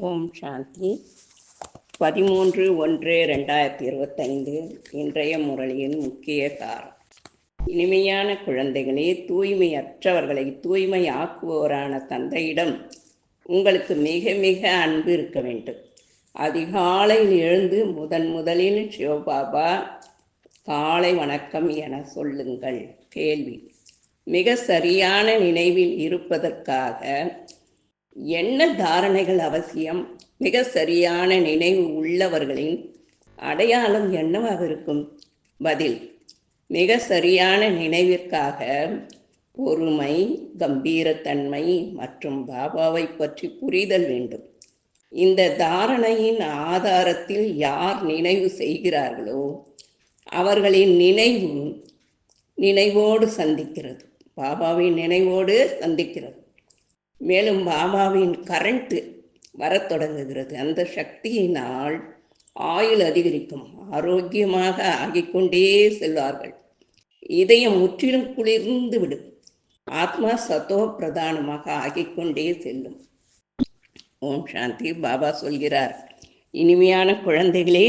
ஓம் சாந்தி. பதிமூன்று ஒன்று ரெண்டாயிரத்தி இருபத்தைந்து இன்றைய முரளியின் முக்கிய காரம். இனிமையான குழந்தைகளே தூய்மையற்றவர்களை தூய்மை ஆக்குவோரான தந்தையிடம் உங்களுக்கு மிக மிக அன்பு இருக்க வேண்டும். அதிகாலையில் எழுந்து முதன் முதலில் சிவபாபா காலை வணக்கம் என சொல்லுங்கள். கேள்வி. மிக சரியான நினைவில் இருப்பதற்காக என்ன தாரணைகள் அவசியம்? மிக சரியான நினைவு உள்ளவர்களின் அடையாளம் என்னவாக இருக்கும்? பதில் மிக சரியான நினைவிற்காக பொறுமை கம்பீரத்தன்மை மற்றும் பாபாவை பற்றி புரிதல் வேண்டும். இந்த தாரணையின் ஆதாரத்தில் யார் நினைவு செய்கிறார்களோ அவர்களின் நினைவு நினைவோடு சந்திக்கிறது. பாபாவின் நினைவோடு சந்திக்கிறது. மேலும் பாபாவின் கரண்ட்டு வரத் தொடங்குகிறது. அந்த சக்தியினால் ஆயுள் அதிகரிக்கும். ஆரோக்கியமாக ஆகிக்கொண்டே செல்வார்கள். இதயம் முற்றிலும் குளிர்ந்து விடும் ஆத்மா சத்தோ பிரதானமாக ஆகிக்கொண்டே செல்லும். ஓம் சாந்தி பாபா சொல்கிறார் இனிமையான குழந்தைகளே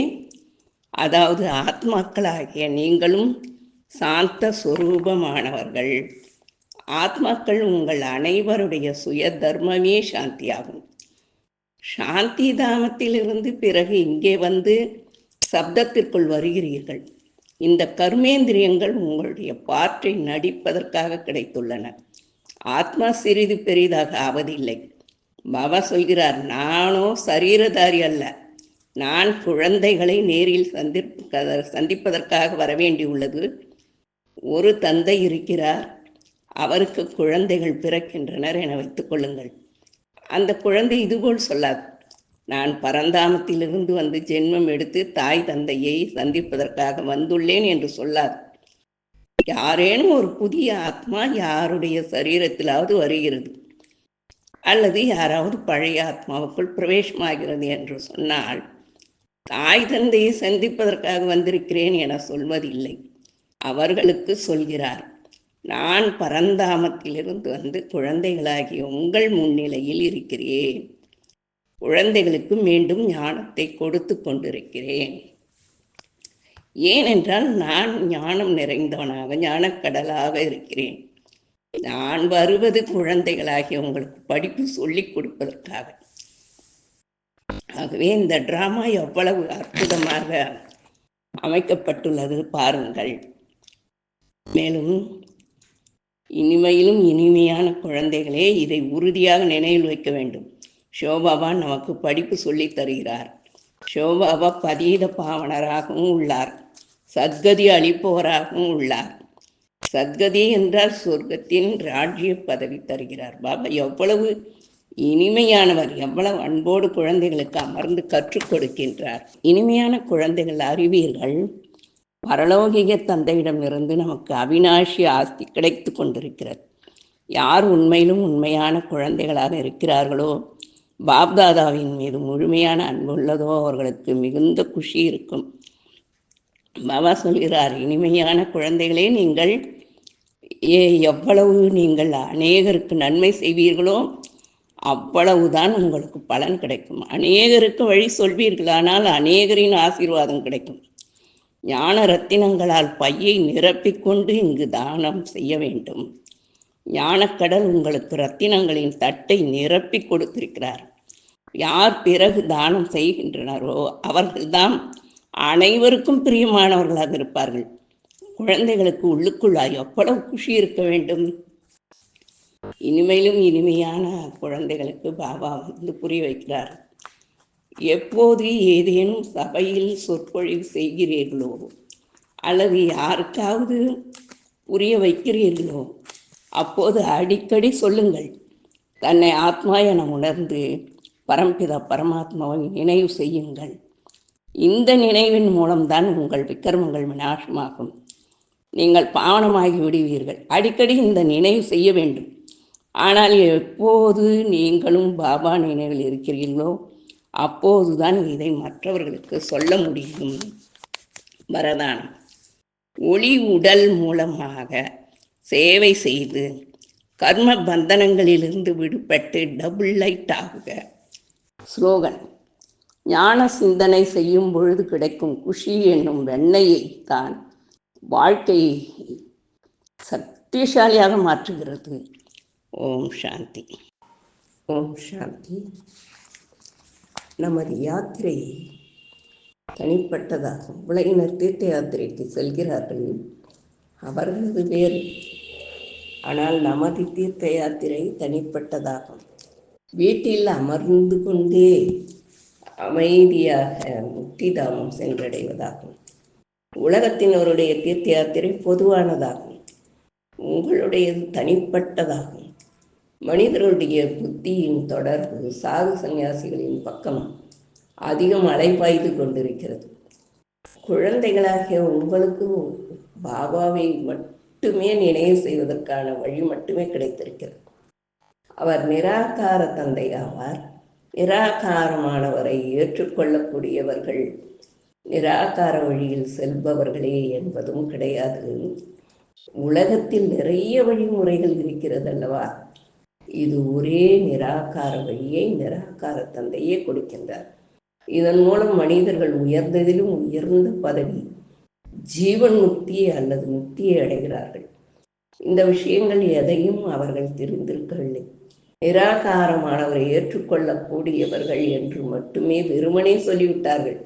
அதாவது ஆத்மாக்களாகிய நீங்களும் சாந்த சுரூபமானவர்கள். ஆத்மாக்கள் உங்கள் அனைவருடைய சுய தர்மமே சாந்தியாகும். சாந்தி தாமத்திலிருந்து பிறகு இங்கே வந்து சப்தத்திற்குள் வருகிறீர்கள். இந்த கர்மேந்திரியங்கள் உங்களுடைய பாற்றை நடிப்பதற்காக கிடைத்துள்ளன. ஆத்மா சிறிது பெரிதாக ஆவதில்லை. பாபா சொல்கிறார் நானோ சரீரதாரி அல்ல. நான் குழந்தைகளை நேரில் சந்திப்ப சந்திப்பதற்காக வரவேண்டியுள்ளது. ஒரு தந்தை இருக்கிறார். அவருக்கு குழந்தைகள் பிறக்கின்றனர் என வைத்துக் கொள்ளுங்கள். அந்த குழந்தை இதுபோல் சொல்லாது. நான் பரந்தாமத்திலிருந்து வந்து ஜென்மம் எடுத்து தாய் தந்தையை சந்திப்பதற்காக வந்துள்ளேன் என்று சொல்லாது. யாரேனும் ஒரு புதிய ஆத்மா யாருடைய சரீரத்திலாவது வருகிறது. அல்லது யாராவது பழைய ஆத்மாவுக்குள் பிரவேசமாகிறது என்று சொன்னால் தாய் தந்தையை சந்திப்பதற்காக வந்திருக்கிறேன் என சொல்வதில்லை. அவர்களுக்கு சொல்கிறார் நான் பரந்தாமத்திலிருந்து வந்து குழந்தைகளாகிய உங்கள் முன்னிலையில் இருக்கிறேன். குழந்தைகளுக்கு மீண்டும் ஞானத்தை கொடுத்து கொண்டிருக்கிறேன். ஏனென்றால் நான் ஞானம் நிறைந்தவனாக ஞானக்கடலாக இருக்கிறேன். நான் வருவது குழந்தைகளாகிய உங்களுக்கு படிப்பு சொல்லிக் கொடுப்பதற்காக. ஆகவே இந்த டிராமா எவ்வளவு அற்புதமாக அமைக்கப்பட்டுள்ளது பாருங்கள். மேலும் இனிமையிலும் இனிமையான குழந்தைகளே இதை உறுதியாக நினைவில் வைக்க வேண்டும். ஷோபாபா நமக்கு படிப்பு சொல்லி தருகிறார். ஷோபாபா பதீத பாவனராகவும் உள்ளார். சத்கதி அளிப்பவராகவும் உள்ளார். சத்கதி என்றால் சொர்க்கத்தின் ராஜ்ய பதவி தருகிறார். பாபா எவ்வளவு இனிமையானவர் எவ்வளவு அன்போடு குழந்தைகளுக்கு அமர்ந்து கற்றுக் கொடுக்கின்றார். இனிமையான குழந்தைகள் அறிவீர்கள். பரலோகிக தந்தையிடமிருந்து நமக்கு அவினாஷி ஆஸ்தி கிடைத்து கொண்டிருக்கிறது. யார் உண்மையிலும் உண்மையான குழந்தைகளாக இருக்கிறார்களோ பாப்தாதாவின் மீது முழுமையான அன்பு உள்ளதோ அவர்களுக்கு மிகுந்த குஷி இருக்கும். பாபா சொல்கிறார் இனிமையான குழந்தைகளே நீங்கள் ஏ எவ்வளவு நீங்கள் அநேகருக்கு நன்மை செய்வீர்களோ அவ்வளவுதான் உங்களுக்கு பலன் கிடைக்கும். அநேகருக்கு வழி சொல்வீர்களானால் அநேகரின் ஆசீர்வாதம் கிடைக்கும். ஞான ரத்தினங்களால் பையை நிரப்பிக்கொண்டு இங்கு தானம் செய்ய வேண்டும். ஞானக்கடல் உங்களுக்கு ரத்தினங்களின் தட்டை நிரப்பி கொடுத்திருக்கிறார். யார் பிறகு தானம் செய்கின்றனரோ அவர்கள்தான் அனைவருக்கும் பிரியமானவர்களாக இருப்பார்கள். குழந்தைகளுக்கு உள்ளுக்குள்ளாய் எவ்வளவு குஷி இருக்க வேண்டும்? இனிமையிலும் இனிமையான குழந்தைகளுக்கு பாபா வந்து புரிய வைக்கிறார். எப்போது ஏதேனும் சபையில் சொற்பொழிவு செய்கிறீர்களோ? அல்லது யாருக்காவது புரிய வைக்கிறீர்களோ? அப்போது அடிக்கடி சொல்லுங்கள். தன்னை ஆத்மா என உணர்ந்து பரம்பிதா பரமாத்மாவை நினைவு செய்யுங்கள். இந்த நினைவின் மூலம்தான் உங்கள் விக்கிரமங்கள் விநாசமாகும். நீங்கள் பாவனமாகி விடுவீர்கள். அடிக்கடி இந்த நினைவு செய்ய வேண்டும். ஆனால் எப்போது நீங்களும் பாபா நினைவில் இருக்கிறீர்களோ அப்போதுதான் இதை மற்றவர்களுக்கு சொல்ல முடியும். வரதானம். ஒளி உடல் மூலமாக சேவை செய்து கர்ம பந்தனங்களிலிருந்து விடுபட்டு டபுள் லைட் ஆகுக. ஸ்லோகன். ஞான சிந்தனை செய்யும் பொழுது கிடைக்கும் குஷி என்னும் வெண்ணையை தான் வாழ்க்கையை சக்திசாலியாக மாற்றுகிறது. ஓம் சாந்தி. ஓம் சாந்தி. நமது யாத்திரை தனிப்பட்டதாகும். உலகினர் தீர்த்த யாத்திரைக்கு செல்கிறார்கள். அவர்களது வேறு ஆனால் நமது தீர்த்த யாத்திரை தனிப்பட்டதாகும். வீட்டில் அமர்ந்து கொண்டே அமைதியாக முக்திதாமம் சென்றடைவதாகும். உலகத்தினருடைய தீர்த்த யாத்திரை பொதுவானதாகும். உங்களுடையது தனிப்பட்டதாகும். மனிதர்களுடைய புத்தியின் தொடர்பு சாது சந்நியாசிகளின் பக்கம் அதிகம் அலைபாய்ந்து கொண்டிருக்கிறது. குழந்தைகளாகிய உங்களுக்கு பாபாவை மட்டுமே நினைவு செய்வதற்கான வழி மட்டுமே கிடைத்திருக்கிறது. அவர் நிராகார தந்தை ஆவார் நிராகாரமானவரை ஏற்றுக்கொள்ளக்கூடியவர்கள் நிராகார வழியில் செல்பவர்களே என்பதும் கிடையாது. உலகத்தில் நிறைய வழிமுறைகள் இருக்கிறது அல்லவா இது ஒரே நிராகார வழியை நிராகார தந்தையே கொடுக்கின்றார். இதன் மூலம் மனிதர்கள் உயர்ந்ததிலும் உயர்ந்த பதவி ஜீவன் முக்தியை அல்லது முக்தியை அடைகிறார்கள். இந்த விஷயங்கள் எதையும் அவர்கள் தெரிந்திருக்கவில்லை. நிராகாரமானவரை ஏற்றுக்கொள்ளக்கூடியவர்கள் என்று மட்டுமே வெறுமனே சொல்லிவிட்டார்கள்.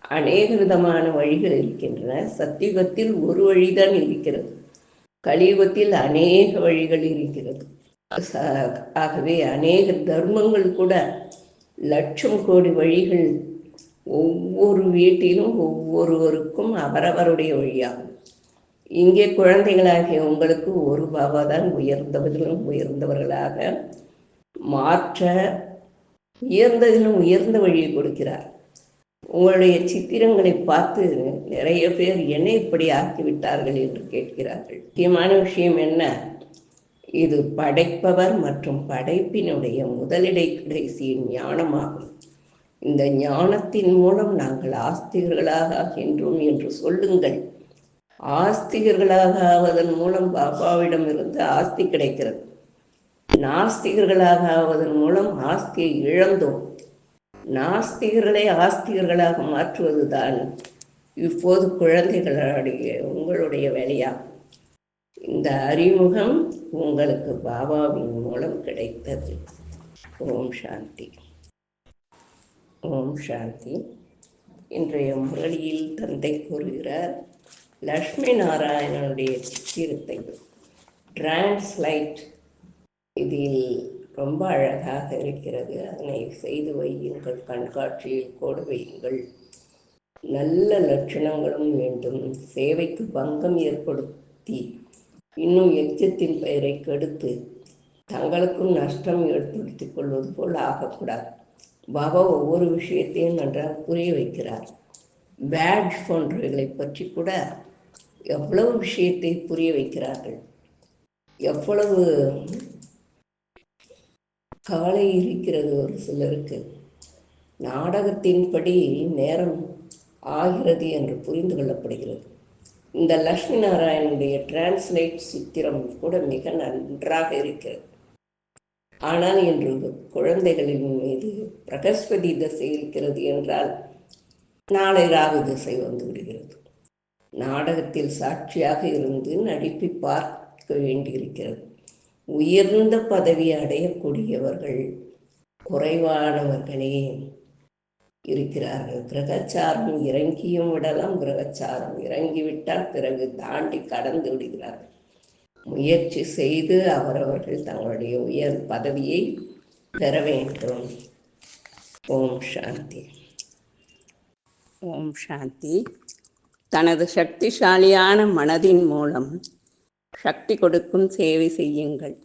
அநேக விதமான வழிகள் இருக்கின்றன. சத்தியுகத்தில் ஒரு வழிதான் இருக்கிறது. கலியுகத்தில் அநேக வழிகள் இருக்கிறது. ஆகவே அநேக தர்மங்கள் கூட லட்சம் கோடி வழிகள் ஒவ்வொரு வீட்டிலும் ஒவ்வொருவருக்கும் அவரவருடைய வழியாகும். இங்கே குழந்தைகளாகிய உங்களுக்கு ஒரு பாபா தான் உயர்ந்தவர்களும் உயர்ந்தவர்களாக மாற்ற உயர்ந்ததிலும் உயர்ந்த வழியை கொடுக்கிறார். உங்களுடைய சித்திரங்களை பார்த்து நிறைய பேர் என்ன இப்படி ஆக்கிவிட்டார்கள் என்று கேட்கிறார்கள். முக்கியமான விஷயம் என்ன? இது படைப்பவர் மற்றும் படைப்பினுடைய முதலிடை கடைசியின் ஞானமாகும். இந்த ஞானத்தின் மூலம் நாங்கள் ஆஸ்திகர்களாக ஆகின்றோம் என்று சொல்லுங்கள். ஆஸ்திகர்களாக ஆவதன் மூலம் பாபாவிடம் இருந்து ஆஸ்தி கிடைக்கிறது. நாஸ்திகர்களாக ஆவதன் மூலம் ஆஸ்தியை இழந்தோம். நாஸ்திகர்களை ஆஸ்திகர்களாக மாற்றுவதுதான் இப்போது குழந்தைகளுடைய உங்களுடைய வேலையாகும். இந்த அறிமுகம் உங்களுக்கு பாபாவின் மூலம் கிடைத்தது. ஓம் சாந்தி. ஓம் சாந்தி. இன்றைய முரளியில் தந்தை கூறுகிறார் லக்ஷ்மி நாராயணனுடைய சித்திரத்தை டிரான்ஸ்லைட் இதில் ரொம்ப அழகாக இருக்கிறது. அதனை செய்து வையுங்கள் கண்காட்சியில் கோடு வையுங்கள். நல்ல லட்சணங்களும் வேண்டும். சேவைக்கு பங்கம் ஏற்படுத்தி இன்னும் எச்சத்தின் பெயரை கெடுத்து தங்களுக்கும் நஷ்டம் ஏற்படுத்திக் கொள்வது போல் ஆகக்கூடாது. பாபா ஒவ்வொரு விஷயத்தையும் நன்றாக புரிய வைக்கிறார். பேட்ஜ் போன்றவைகளை பற்றி கூட எவ்வளவு விஷயத்தை புரிய வைக்கிறார்கள்? எவ்வளவு கவலை இருக்கிறது ஒரு சிலருக்கு. நாடகத்தின்படி நேரம் ஆகிறது என்று புரிந்து கொள்ளப்படுகிறது. இந்த லக்ஷ்மி நாராயணனுடைய டிரான்ஸ்லேட் சித்திரம் கூட மிக நன்றாக இருக்கிறது. ஆனால் இன்று குழந்தைகளின் மீது பிரகஸ்பதி திசை இருக்கிறது என்றால் நாளை ராகு திசை வந்து விடுகிறது. நாடகத்தில் சாட்சியாக இருந்து நடிப்பை பார்க்க வேண்டியிருக்கிறது. உயர்ந்த பதவி அடையக்கூடியவர்கள் குறைவானவர்களே. இருக்கிறார்கள். கிரகச்சாரம் இறங்கியும் விடலாம் கிரகச்சாரம் இறங்கிவிட்டால் பிறகு தாண்டி கடந்து விடுகிறார்கள். முயற்சி செய்து அவரவர்கள் தங்களுடைய உயர் பதவியை பெற வேண்டும். ஓம் சாந்தி. ஓம் சாந்தி. தனது சக்திசாலியான மனதின் மூலம் சக்தி கொடுக்கும் சேவை செய்யுங்கள்.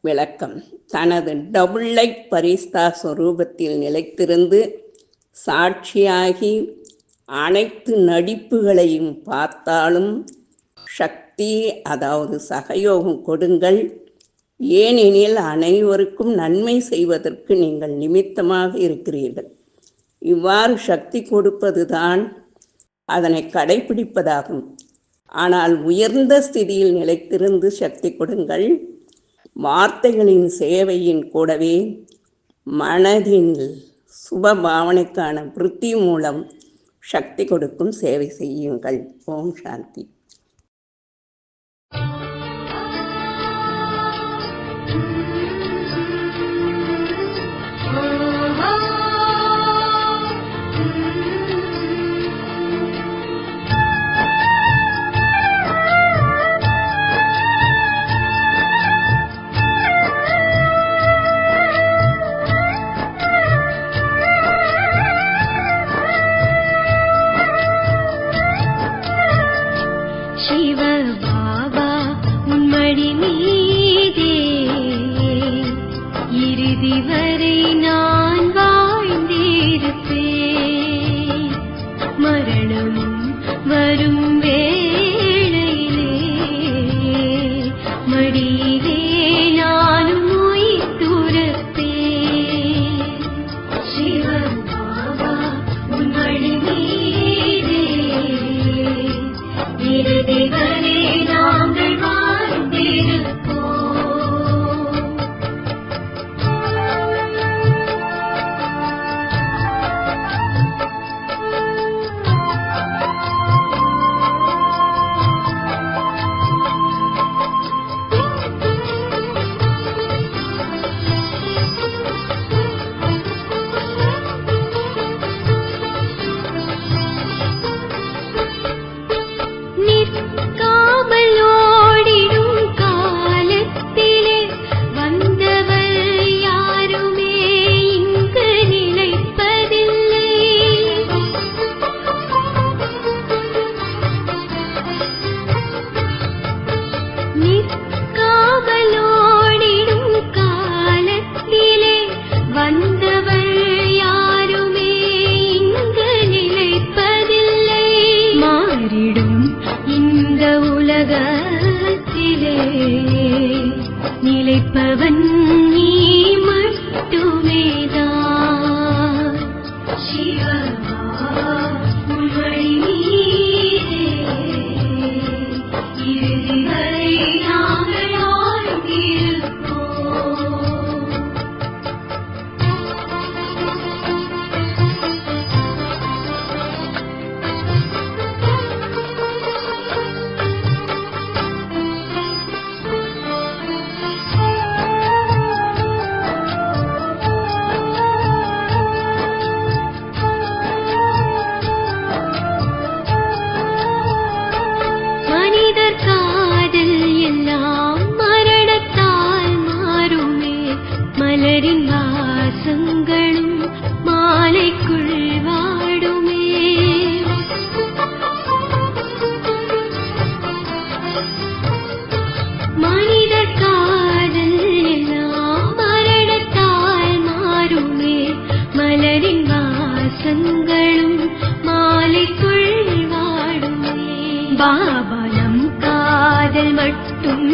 விளக்கம். தனது டபுள் லைட் பரிஸ்தா ஸ்வரூபத்தில் நிலைத்திருந்து சாட்சியாகி அனைத்து நடிப்புகளையும் பார்த்தாலும் சக்தி அதாவது சகயோகம் கொடுங்கள். ஏனெனில் அனைவருக்கும் நன்மை செய்வதற்கு நீங்கள் நிமித்தமாக இருக்கிறீர்கள். இவ்வாறு சக்தி கொடுப்பதுதான் அதனை கடைபிடிப்பதாகும் ஆனால் உயர்ந்த ஸ்திதியில் நிலைத்திருந்து சக்தி கொடுங்கள். வார்த்தைகளின் சேவையின் கூடவே மனதின் சுப பாவனைக்கான விருத்தி மூலம் சக்தி கொடுக்கும் சேவை செய்யுங்கள். ஓம் சாந்தி.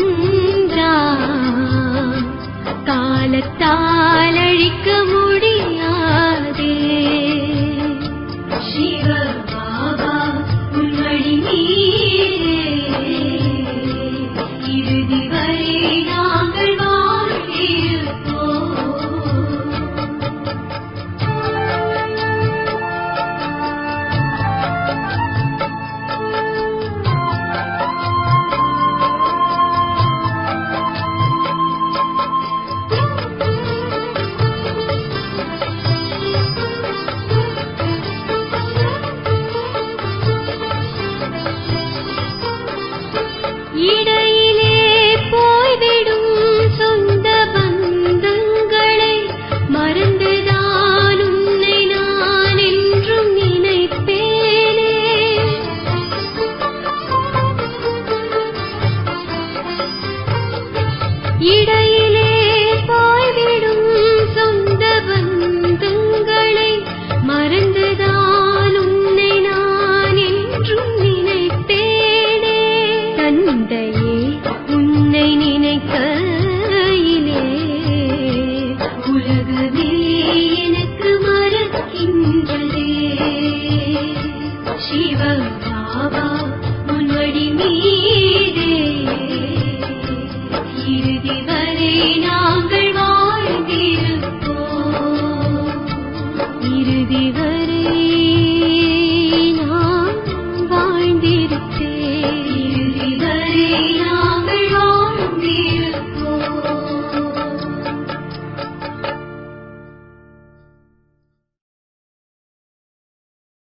ஒன்றா காலத்தால் அழிக்க முடியாதே.